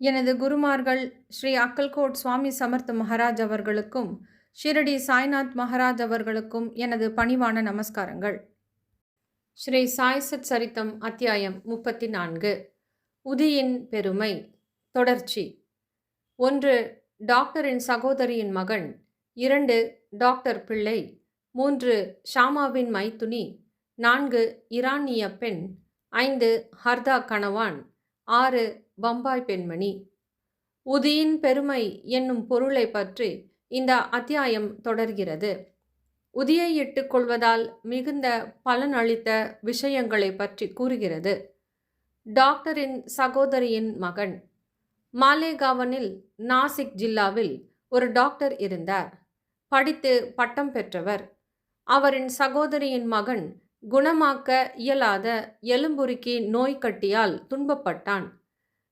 எனது குருமார்கள் ஸ்ரீ அக்கல்கோட் சுவாமி சமர்த் மகாராஜ் அவர்களுக்கும் ஷிரடி சாய்நாத் மகாராஜ் அவர்களுக்கும் எனது பணிவான நமஸ்காரங்கள். ஸ்ரீ சாய்சத் சரித்தம் அத்தியாயம் முப்பத்தி நான்கு உதியின் பெருமை தொடர்ச்சி. ஒன்று டாக்டரின் சகோதரியின் மகன். இரண்டு டாக்டர் பிள்ளை. மூன்று ஷாமாவின் மைத்துனி. நான்கு இரானிய பெண். ஐந்து ஹர்தா கணவான். ஆறு பம்பாய் பெண்மணி. உதியின் பெருமை என்னும் பொருளை பற்றி இந்த அத்தியாயம் தொடர்கிறது. உதியை இட்டுக்கொள்வதால் மிகுந்த பலன் அளித்த விஷயங்களை பற்றி கூறுகிறது. டாக்டரின் சகோதரியின் மகன். மாலேகாவனில் நாசிக் ஜில்லாவில் ஒரு டாக்டர் இருந்தார். படித்து பட்டம் பெற்றவர். அவரின் சகோதரியின் மகன் குணமாக்க இயலாத எலும்புருக்கி நோய்க்கட்டியால் துன்பப்பட்டான்.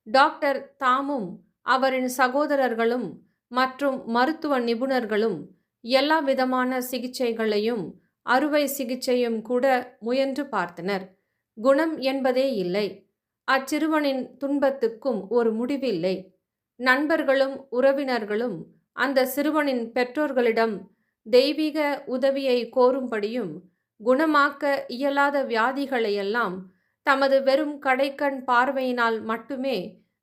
டாக்டர் தாமும் அவரின் சகோதரர்களும் மற்றும் மருத்துவ நிபுணர்களும் எல்லா விதமான சிகிச்சைகளையும் அறுவை சிகிச்சையும் கூட முயன்று பார்த்தனர். குணம் என்பதே இல்லை. அச்சிறுவனின் துன்பத்துக்கும் ஒரு முடிவில்லை. நண்பர்களும் உறவினர்களும் அந்த சிறுவனின் பெற்றோர்களிடம் தெய்வீக உதவியை கோரும்படியும் குணமாக்க இயலாத வியாதிகளையெல்லாம் தமது வெறும் கடைக்கண் பார்வையினால் மட்டுமே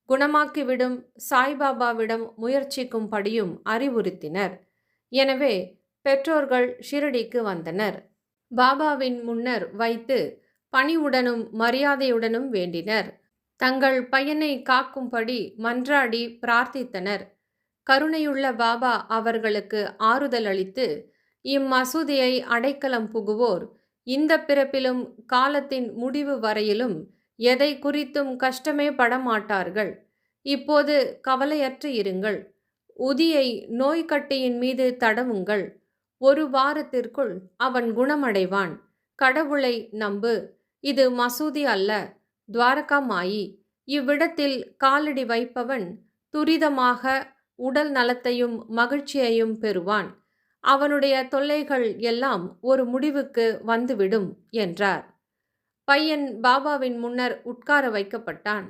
குணமாக்கிவிடும் சாய்பாபாவிடம் முயற்சிக்கும்படியும் அறிவுறுத்தினர். எனவே பெற்றோர்கள் ஷிரடிக்கு வந்தனர். பாபாவின் முன்னர் வைத்து பணிவுடனும் மரியாதையுடனும் வேண்டினர். தங்கள் பையனை காக்கும்படி மன்றாடி பிரார்த்தித்தனர். கருணையுள்ள பாபா அவர்களுக்கு ஆறுதல் அளித்து இம்மசூதியை அடைக்கலம் புகுவோர் இந்த பிறப்பிலும் காலத்தின் முடிவு வரையிலும் எதை குறித்தும் கஷ்டமே படமாட்டார்கள். இப்போது கவலையற்று இருங்கள். உதியை நோய்க்கட்டியின் மீது தடவுங்கள். ஒரு வாரத்திற்குள் அவன் குணமடைவான். கடவுளை நம்பு. இது மசூதி அல்ல. துவாரகா மாயி இவ்விடத்தில் காலடி வைப்பவன் துரிதமாக உடல் நலத்தையும் மகிழ்ச்சியையும் பெறுவான். அவனுடைய தொல்லைகள் எல்லாம் ஒரு முடிவுக்கு வந்துவிடும் என்றார். பையன் பாபாவின் முன்னர் உட்கார வைக்கப்பட்டான்.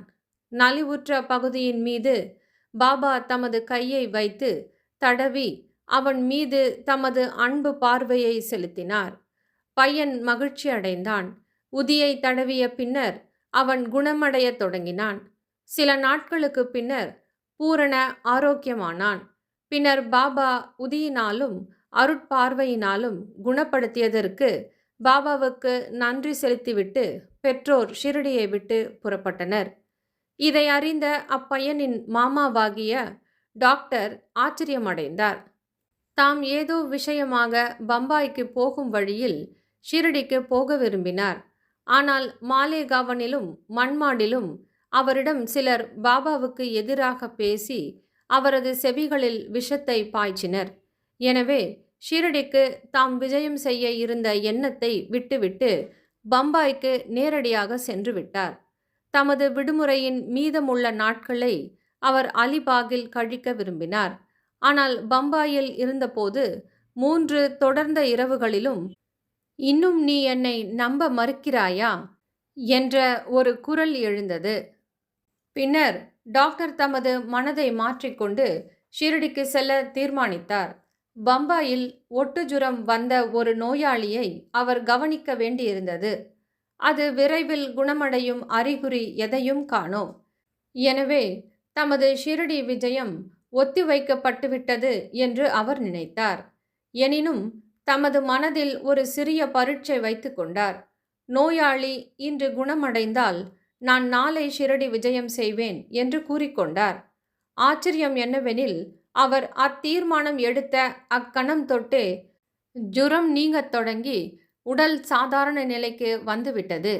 நலிவுற்ற பகுதியின் மீது பாபா தமது கையை வைத்து தடவி அவன் மீது தமது அன்பு பார்வையை செலுத்தினார். பையன் மகிழ்ச்சி அடைந்தான். உதியை தடவிய பின்னர் அவன் குணமடையத் தொடங்கினான். சில நாட்களுக்கு பின்னர் பூரண ஆரோக்கியமானான். பின்னர் பாபா உதியினாலும் அருட்பார்வையினாலும் குணப்படுத்தியதற்கு பாபாவுக்கு நன்றி செலுத்திவிட்டு பெற்றோர் ஷிரடியை விட்டு புறப்பட்டனர். இதை அறிந்த அப்பையனின் மாமாவாகிய டாக்டர் ஆச்சரியமடைந்தார். தாம் ஏதோ விஷயமாக பம்பாய்க்கு போகும் வழியில் ஷிரடிக்கு போக விரும்பினார். ஆனால் மாலேகாவனிலும் மண்மாடிலும் அவரிடம் சிலர் பாபாவுக்கு எதிராக பேசி அவரது செவிகளில் விஷத்தை பாய்ச்சினர். எனவே ஷீரடிக்கு தாம் விஜயம் செய்ய இருந்த எண்ணத்தை விட்டுவிட்டு பம்பாய்க்கு நேரடியாக சென்று விட்டார். தமது விடுமுறையின் மீதமுள்ள நாட்களை அவர் அலிபாகில் கழிக்க விரும்பினார். ஆனால் பம்பாயில் இருந்தபோது மூன்று தொடர்ந்த இரவுகளிலும் இன்னும் நீ என்னை நம்ப மறுக்கிறாயா என்ற ஒரு குரல் எழுந்தது. பின்னர் டாக்டர் தமது மனதை மாற்றிக்கொண்டு ஷிரடிக்கு செல்ல தீர்மானித்தார். பம்பாயில் ஒட்டுஜுரம் வந்த ஒரு நோயாளியை அவர் கவனிக்க வேண்டியிருந்தது. அது விரைவில் குணமடையும் அறிகுறி எதையும் காணோம். எனவே தமது ஷிரடி விஜயம் ஒத்திவைக்கப்பட்டுவிட்டது என்று அவர் நினைத்தார். எனினும் தமது மனதில் ஒரு சிறிய பரீட்சை வைத்து கொண்டார். நோயாளி இன்று குணமடைந்தால் நான் நாளை ஷிரடி விஜயம் செய்வேன் என்று கூறிக்கொண்டார் ஆச்சரியம் என்னவெனில் அவர் அத்தீர்மானம் எடுத்த அக்கணம் தொட்டு ஜுரம் நீங்கத் தொடங்கி உடல் சாதாரண நிலைக்கு வந்துவிட்டது.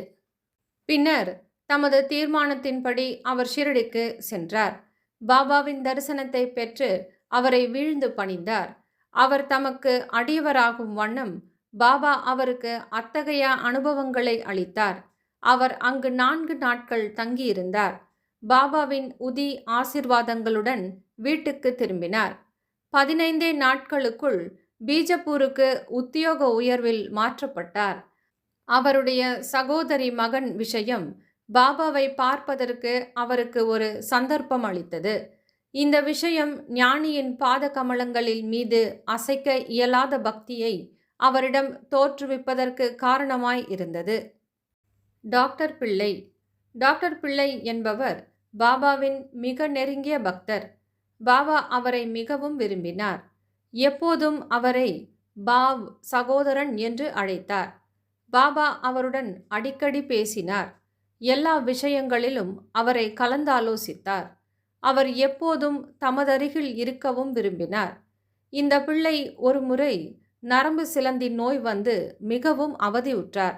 பின்னர் தமது தீர்மானத்தின்படி அவர் ஷிரடிக்கு சென்றார். பாபாவின் தரிசனத்தை பெற்று அவரை வீழ்ந்து பணிந்தார். அவர் தமக்கு அடியவராகும் வண்ணம் பாபா அவருக்கு அத்தகைய அனுபவங்களை அளித்தார். அவர் அங்கு நான்கு நாட்கள் தங்கியிருந்தார். பாபாவின் உதி ஆசிர்வாதங்களுடன் வீட்டுக்கு திரும்பினார். பதினைந்தே நாட்களுக்குள் பீஜப்பூருக்கு உத்தியோக உயர்வில் மாற்றப்பட்டார். அவருடைய சகோதரி மகன் விஷயம் பாபாவை பார்ப்பதற்கு அவருக்கு ஒரு சந்தர்ப்பம் அளித்தது. இந்த விஷயம் ஞானியின் பாத கமலங்களில் மீது அசைக்க இயலாத பக்தியை அவரிடம் தோற்றுவிப்பதற்கு காரணமாய் இருந்தது. டாக்டர் பிள்ளை. டாக்டர் பிள்ளை என்பவர் பாபாவின் மிக நெருங்கிய பக்தர். பாபா அவரை மிகவும் விரும்பினார். எப்போதும் அவரை பாவ் சகோதரன் என்று அழைத்தார். பாபா அவருடன் அடிக்கடி பேசினார். எல்லா விஷயங்களிலும் அவரை கலந்தாலோசித்தார். அவர் எப்போதும் தமதருகில் இருக்கவும் விரும்பினார். இந்த பிள்ளை ஒரு முறை நரம்பு சிலந்தி நோய் வந்து மிகவும் அவதியுற்றார்.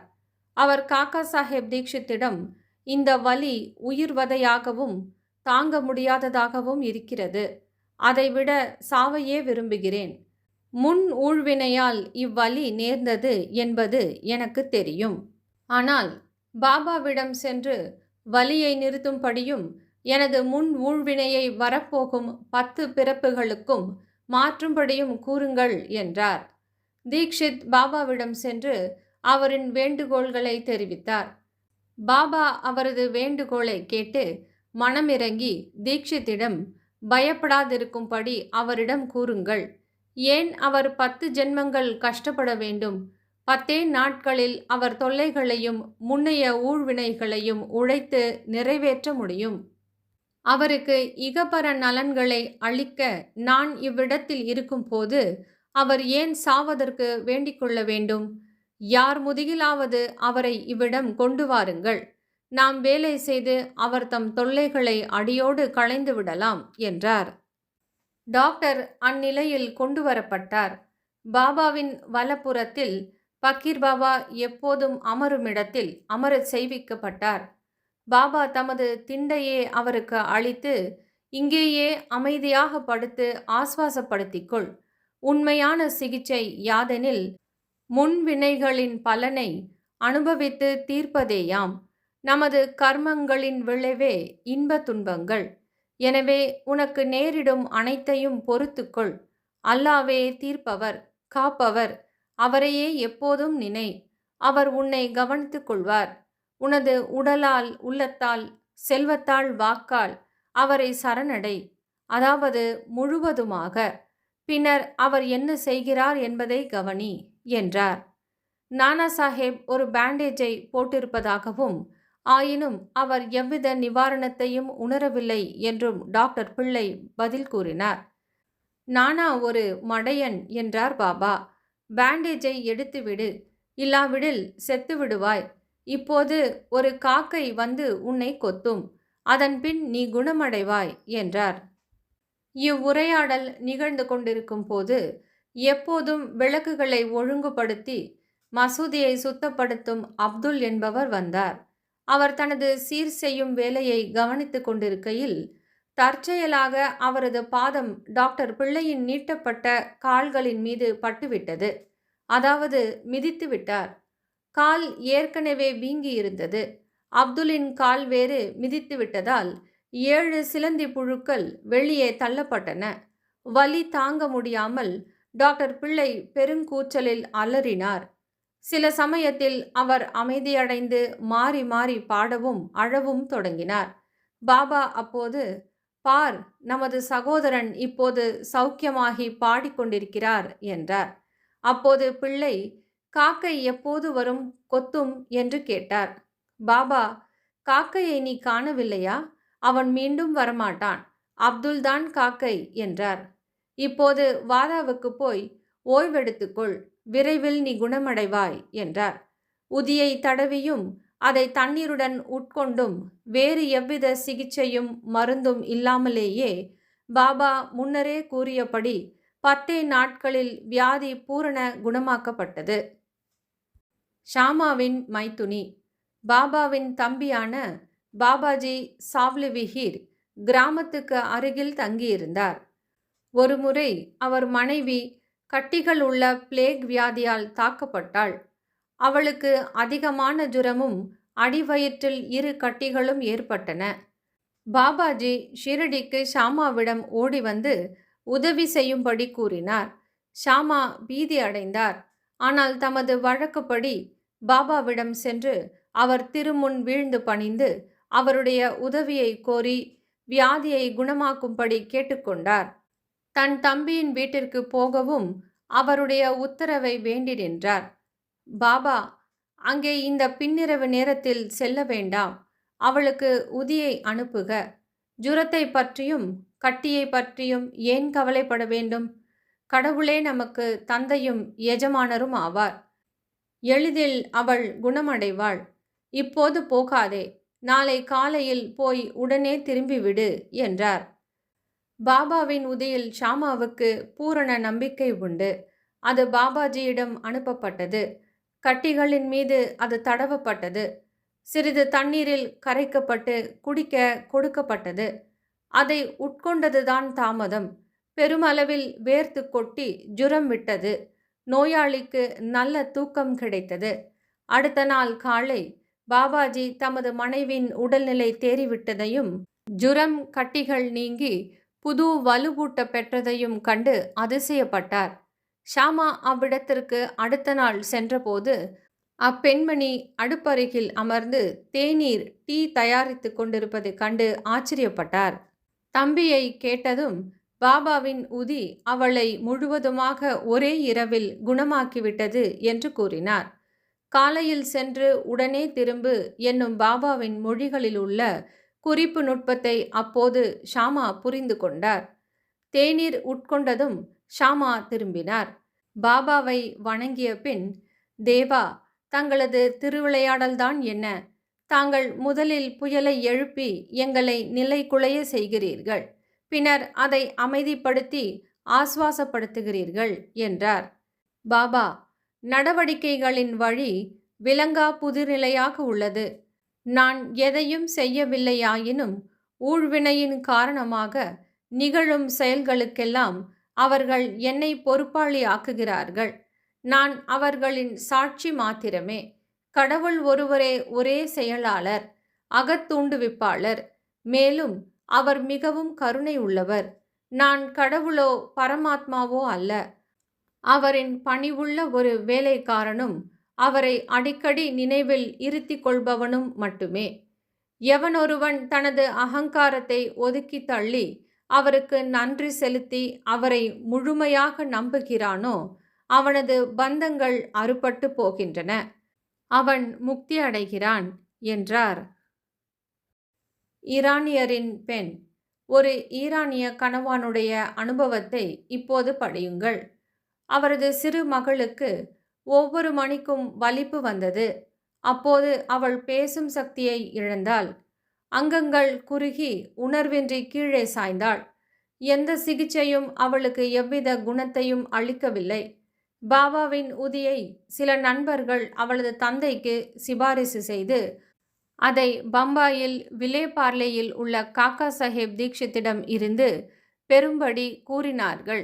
அவர் காக்கா சாஹேப் தீக்ஷித்திடம் இந்த வலி உயிர்வதையாகவும் தாங்க முடியாததாகவும் இருக்கிறது. அதைவிட சாவையே விரும்புகிறேன். முன் ஊழ்வினையால் இவ்வலி நேர்ந்தது என்பது எனக்கு தெரியும். ஆனால் பாபாவிடம் சென்று வலியை நிறுத்தும்படியும் எனது முன் ஊழ்வினையை வரப்போகும் பத்து பிறப்புகளுக்கும் மாற்றும்படியும் கூறுங்கள் என்றார். தீக்ஷித் பாபாவிடம் சென்று அவரின் வேண்டுகோள்களை தெரிவித்தார். பாபா அவரது வேண்டுகோளை கேட்டு மனமிறங்கி தீக்ஷித்திடம் பயப்படாதிருக்கும்படி அவரிடம் கூறுங்கள். ஏன் அவர் பத்து ஜென்மங்கள் கஷ்டப்பட வேண்டும்? பத்தே நாட்களில் அவர் தொல்லைகளையும் முன்னைய ஊழ்வினைகளையும் உழைத்து நிறைவேற்ற முடியும். அவருக்கு இகபர நலன்களை அளிக்க நான் இவ்விடத்தில் இருக்கும்போது அவர் ஏன் சாவதற்கு வேண்டிக் கொள்ள வேண்டும்? யார் முதுகிலாவது அவரை இவ்விடம் கொண்டு வாருங்கள். நாம் வேலை செய்து அவர் தம் தொல்லைகளை அடியோடு களைந்து விடலாம் என்றார். டாக்டர் அந்நிலையில் கொண்டு வரப்பட்டார். பாபாவின் வலப்புறத்தில் பக்கீர் பாபா எப்போதும் அமருமிடத்தில் அமரச் செய்விக்கப்பட்டார். பாபா தமது திண்டையே அவருக்கு அளித்து இங்கேயே அமைதியாக படுத்து ஆஸ்வாசப்படுத்திக்கொள். உண்மையான சிகிச்சை யாதெனில் முன்வினைகளின் பலனை அனுபவித்து தீர்ப்பதேயாம். நமது கர்மங்களின் விளைவே இன்ப துன்பங்கள். எனவே உனக்கு நேரிடும் அனைத்தையும் பொறுத்துக்கொள். அல்லாவே தீர்ப்பவர் காப்பவர். அவரையே எப்போதும் நினை. அவர் உன்னை கவனித்துக் கொள்வார். உனது உடலால் உள்ளத்தால் செல்வத்தால் வாக்கால் அவரை சரணடை. அதாவது முழுவதுமாக. பின்னர் அவர் என்ன செய்கிறார் என்பதை கவனி என்றார். நானா சாஹேப் ஒரு பேண்டேஜை போட்டிருப்பதாகவும் ஆயினும் அவர் எவ்வித நிவாரணத்தையும் உணரவில்லை என்றும் டாக்டர் பிள்ளை பதில் கூறினார். நானா ஒரு மடையன் என்றார் பாபா. பேண்டேஜை எடுத்துவிடு. இல்லாவிடில் செத்து விடுவாய். இப்போது ஒரு காக்கை வந்து உன்னை கொத்தும். அதன்பின் நீ குணமடைவாய் என்றார். இவ்வுரையாடல் நிகழ்ந்து கொண்டிருக்கும் போது எப்போதும் விளக்குகளை ஒழுங்குபடுத்தி மசூதியை சுத்தப்படுத்தும் அப்துல் என்பவர் வந்தார். அவர் தனது சீர் செய்யும் வேலையை கவனித்து கொண்டிருக்கையில் தற்செயலாக அவரது பாதம் டாக்டர் பிள்ளையின் நீட்டப்பட்ட கால்களின் மீது பட்டுவிட்டது. அதாவது மிதித்து விட்டார். கால் ஏற்கனவே வீங்கி இருந்தது. அப்துலின் கால் வேறு மிதித்து விட்டதால் ஏழு சிலந்தி புழுக்கள் வெளியே தள்ளப்பட்டன. வலி தாங்க முடியாமல் டாக்டர் பிள்ளை பெருங்கூச்சலில் அலறினார். சில சமயத்தில் அவர் அமைதியடைந்து மாறி மாறி பாடவும் அழவும் தொடங்கினார். பாபா அப்போது பார் நமது சகோதரன் இப்போது சௌக்கியமாகி பாடிக்கொண்டிருக்கிறார் என்றார். அப்போது பிள்ளை காக்கை எப்போது வரும் கொத்தும் என்று கேட்டார். பாபா காக்கையை நீ காணவில்லையா? அவன் மீண்டும் வரமாட்டான். அப்துல்தான் காக்கை என்றார். இப்போது வாதாவுக்கு போய் ஓய்வெடுத்துக்கொள் விரைவில் நீ குணமடைவாய் என்றார். உதியை தடவியும் அதை தண்ணீருடன் உட்கொண்டும் வேறு எவ்வித சிகிச்சையும் மருந்தும் இல்லாமலேயே பாபா முன்னரே கூறியபடி பத்தே நாட்களில் வியாதி பூரண குணமாக்கப்பட்டது. ஷாமாவின் மைத்துனி பாபாவின் தம்பியான பாபாஜி சாவ்லிவிஹீர் கிராமத்துக்கு அருகில் தங்கியிருந்தார். ஒருமுறை அவர் மனைவி கட்டிகள் உள்ள பிளேக் வியாதியால் தாக்கப்பட்டாள். அவளுக்கு அதிகமான ஜுரமும் அடிவயிற்றில் இரு கட்டிகளும் ஏற்பட்டன. பாபாஜி ஷிரடிக்கு ஷாமாவிடம் ஓடி வந்து உதவி செய்யும்படி கூறினார். ஷாமா பீதி அடைந்தார். ஆனால் தமது வழக்கப்படி பாபாவிடம் சென்று அவர் திருமுன் வீழ்ந்து பணிந்து அவருடைய உதவியை கோரி வியாதியை குணமாக்கும்படி கேட்டுக்கொண்டார். தன் தம்பியின் வீட்டிற்கு போகவும் அவருடைய உத்தரவை வேண்டி நின்றார். பாபா அங்கே இந்த பின்னிரவு நேரத்தில் செல்ல வேண்டாம். அவளுக்கு உதியை அனுப்புக. ஜுரத்தை பற்றியும் கட்டியை பற்றியும் ஏன் கவலைப்பட வேண்டும்? கடவுளே நமக்கு தந்தையும் எஜமானரும் ஆவார். எளிதில் அவள் குணமடைவாள். இப்போது போகாதே. நாளை காலையில் போய் உடனே திரும்பிவிடு என்றார். பாபாவின் உதியில் ஷாமாவுக்கு பூரண நம்பிக்கை உண்டு. அது பாபாஜியிடம் அனுப்பப்பட்டது. கட்டிகளின் மீது அது தடவப்பட்டது. சிறிது தண்ணீரில் கரைக்கப்பட்டு குடிக்க கொடுக்கப்பட்டது. அதை உட்கொண்டதுதான் தாமதம். பெருமளவில் வேர்த்து கொட்டி ஜுரம் விட்டது. நோயாளிக்கு நல்ல தூக்கம் கிடைத்தது. அடுத்த நாள் காலை பாபாஜி தமது மனைவின் உடல்நிலை தேறிவிட்டதையும் ஜுரம் கட்டிகள் நீங்கி புது வலுவூட்ட பெற்றதையும் கண்டு அதிசயப்பட்டார். ஷாமா அவ்விடத்திற்கு அடுத்த நாள் சென்றபோது அப்பெண்மணி அடுப்பருகில் அமர்ந்து தேநீர் டீ தயாரித்து கொண்டிருப்பதை கண்டு ஆச்சரியப்பட்டார். தம்பியை கேட்டதும் பாபாவின் உதி அவளை முழுவதுமாக ஒரே இரவில் குணமாக்கிவிட்டது என்று கூறினார். காலையில் சென்று உடனே திரும்பு என்னும் பாபாவின் மொழிகளில் உள்ள குறிப்பு நுட்பத்தை அப்போது ஷாமா புரிந்து கொண்டார். தேநீர் உட்கொண்டதும் ஷாமா திரும்பினார். பாபாவை வணங்கிய பின் தேவா தங்களது திருவிளையாடல்தான் என்ன? தாங்கள் முதலில் புயலை எழுப்பி எங்களை நிலை குலைய செய்கிறீர்கள் பின்னர் அதை அமைதிப்படுத்தி ஆஸ்வாசப்படுத்துகிறீர்கள் என்றார். பாபா நடவடிக்கைகளின் வழி விலங்கா புதுநிலையாக உள்ளது. நான் எதையும் செய்யவில்லையாயினும் ஊழ்வினையின் காரணமாக நிகழும் செயல்களுக்கெல்லாம் அவர்கள் என்னை பொறுப்பாளி ஆக்குகிறார்கள் நான் அவர்களின் சாட்சி மாத்திரமே. கடவுள் ஒருவரே ஒரே செயலாளர் அகத்தூண்டுவிப்பாளர். மேலும் அவர் மிகவும் கருணை உள்ளவர் நான் கடவுளோ பரமாத்மாவோ அல்ல. அவரின் பணிவுள்ள ஒரு வேலைக்காரனும் அவரை அடிக்கடி நினைவில் இருத்தி கொள்பவனும் மட்டுமே. எவனொருவன் தனது அகங்காரத்தை ஒதுக்கி தள்ளி அவருக்கு நன்றி செலுத்தி அவரை முழுமையாக நம்புகிறானோ அவனது பந்தங்கள் அறுபட்டு போகின்றன. அவன் முக்தி அடைகிறான் என்றார். ஈரானியரின் பெண் ஒரு ஈரானிய கணவானுடைய அனுபவத்தை இப்போது படியுங்கள். அவரது சிறு மகளுக்கு ஒவ்வொரு மணிக்கும் வலிப்பு வந்தது. அப்போது அவள் பேசும் சக்தியை இழந்தாள். அங்கங்கள் குறுகி உணர்வின்றி கீழே சாய்ந்தாள். எந்த சிகிச்சையும் அவளுக்கு எவ்வித குணத்தையும் அளிக்கவில்லை. பாபாவின் உதியை சில நண்பர்கள் அவளது தந்தைக்கு சிபாரிசு செய்து அதை பம்பாயில் விலேபார்லேயில் உள்ள காக்கா சாஹேப் தீக்ஷித்திடம் இருந்து பெரும்படி கூறினார்கள்.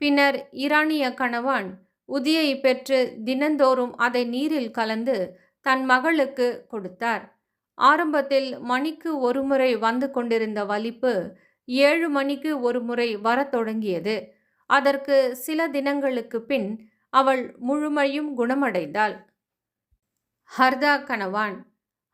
பின்னர் ஈரானிய கணவான் உதியை பெற்று தினந்தோறும் அதை நீரில் கலந்து தன் மகளுக்கு கொடுத்தார். ஆரம்பத்தில் மணிக்கு ஒருமுறை வந்து கொண்டிருந்த வலிப்பு ஏழு மணிக்கு ஒரு முறை வரத் தொடங்கியது. அதற்கு சில தினங்களுக்கு பின் அவள் முழுமையும் குணமடைந்தாள். ஹர்தா கணவான்.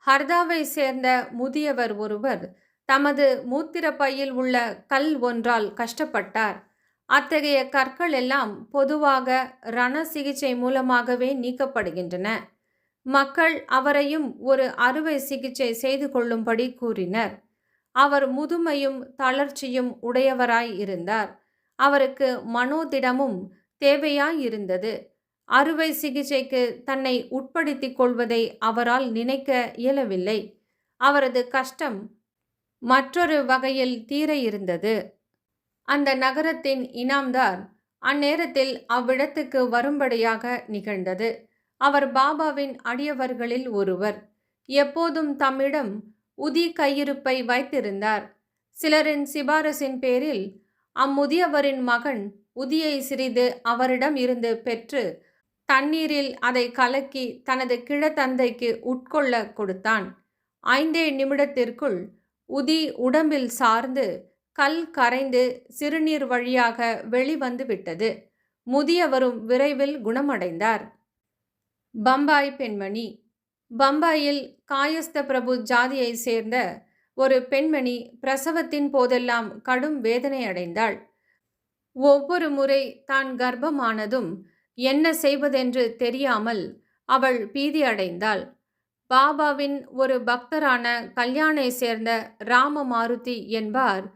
ஹர்தாவை சேர்ந்த முதியவர் ஒருவர் தமது மூத்திர பையில் உள்ள கல் ஒன்றால் கஷ்டப்பட்டார். அத்தகைய கற்கள் எல்லாம் பொதுவாக ரண சிகிச்சை மூலமாகவே நீக்கப்படுகின்றன. மக்கள் அவரையும் ஒரு அறுவை சிகிச்சை செய்து கொள்ளும்படி கூறினர். அவர் முதுமையும் தளர்ச்சியும் உடையவராய் இருந்தார். அவருக்கு மனோதிடமும் தேவையாயிருந்தது. அறுவை சிகிச்சைக்கு தன்னை உட்படுத்திக் கொள்வதை அவரால் நினைக்க இயலவில்லை. அவரது கஷ்டம் மற்றொரு வகையில் தீர இருந்தது அந்த நகரத்தின் இனாம்தார் அந்நேரத்தில் அவ்விடத்துக்கு வரும்படியாக நிகழ்ந்தது. அவர் பாபாவின் அடியவர்களில் ஒருவர். எப்போதும் தம்மிடம் உதி கையிருப்பை வைத்திருந்தார். சிலரின் சிபாரசின் பேரில் அம்முதியவரின் மகன் உதியை சிறிது அவரிடம் இருந்து பெற்று தண்ணீரில் அதை கலக்கி தனது கிழத்தந்தைக்கு உட்கொள்ள கொடுத்தான். ஐந்தே நிமிடத்திற்குள் உதி உடம்பில் சார்ந்து கல் கரைந்து சிறுநீர் வழியாக வெளிவந்து விட்டது. முதியவரும் விரைவில் குணமடைந்தார். பம்பாய் பெண்மணி. பம்பாயில் காயஸ்த பிரபு ஜாதியை சேர்ந்த ஒரு பெண்மணி பிரசவத்தின் போதெல்லாம் கடும் வேதனை அடைந்தாள் ஒவ்வொரு முறை தான் கர்ப்பமானதும் என்ன செய்வதென்று தெரியாமல் அவள் பீதி அடைந்தாள் பாபாவின் ஒரு பக்தரான கல்யாணை சேர்ந்த ராம மாருதி என்பார்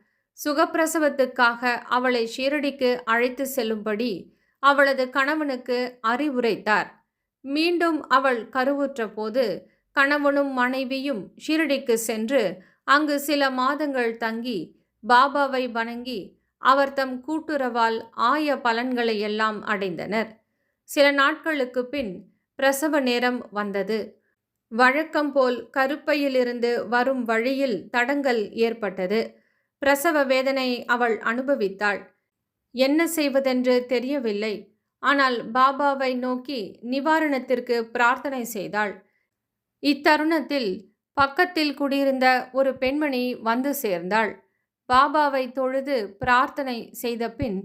சுகப்பிரசவத்துக்காக அவளை ஷீரடிக்கு அழைத்து செல்லும்படி அவளது கணவனுக்கு அறிவுரைத்தார். மீண்டும் அவள் கருவுற்ற போது கணவனும் மனைவியும் ஷீரடிக்கு சென்று அங்கு சில மாதங்கள் தங்கி பாபாவை வணங்கி அவர் தம் கூட்டுறவால் ஆய பலன்களை எல்லாம் அடைந்தனர். சில நாட்களுக்கு பின் பிரசவ நேரம் வந்தது. வழக்கம் போல் கருப்பையிலிருந்து வரும் வழியில் தடங்கல் ஏற்பட்டது. பிரசவ வேதனை அவள் அனுபவித்தாள். என்ன செய்வதென்று தெரியவில்லை. ஆனால் பாபாவை நோக்கி நிவாரணத்திற்கு பிரார்த்தனை செய்தாள். இத்தருணத்தில் பக்கத்தில் குடியிருந்த ஒரு பெண்மணி வந்து சேர்ந்தாள். பாபாவை தொழுது பிரார்த்தனை செய்த பின்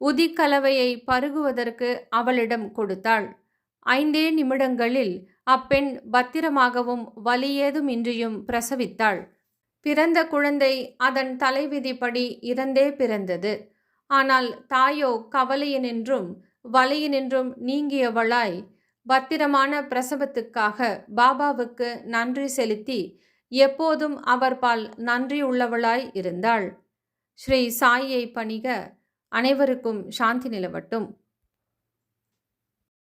உதிக்கலவையை பருகுவதற்கு அவளிடம் கொடுத்தாள். ஐந்தே நிமிடங்களில் அப்பெண் பத்திரமாகவும் வலியேதுமின்றியும் பிரசவித்தாள். பிறந்த குழந்தை அதன் தலைவிதிப்படி இறந்தே பிறந்தது. ஆனால் தாயோ கவலையினின்றும் வலையினின்றும் நீங்கியவளாய் பத்திரமான பிரசவத்துக்காக பாபாவுக்கு நன்றி செலுத்தி எப்போதும் அவர் பால் நன்றியுள்ளவளாய் இருந்தாள். ஸ்ரீ சாயை பணிக அனைவருக்கும் சாந்தி நிலவட்டும்.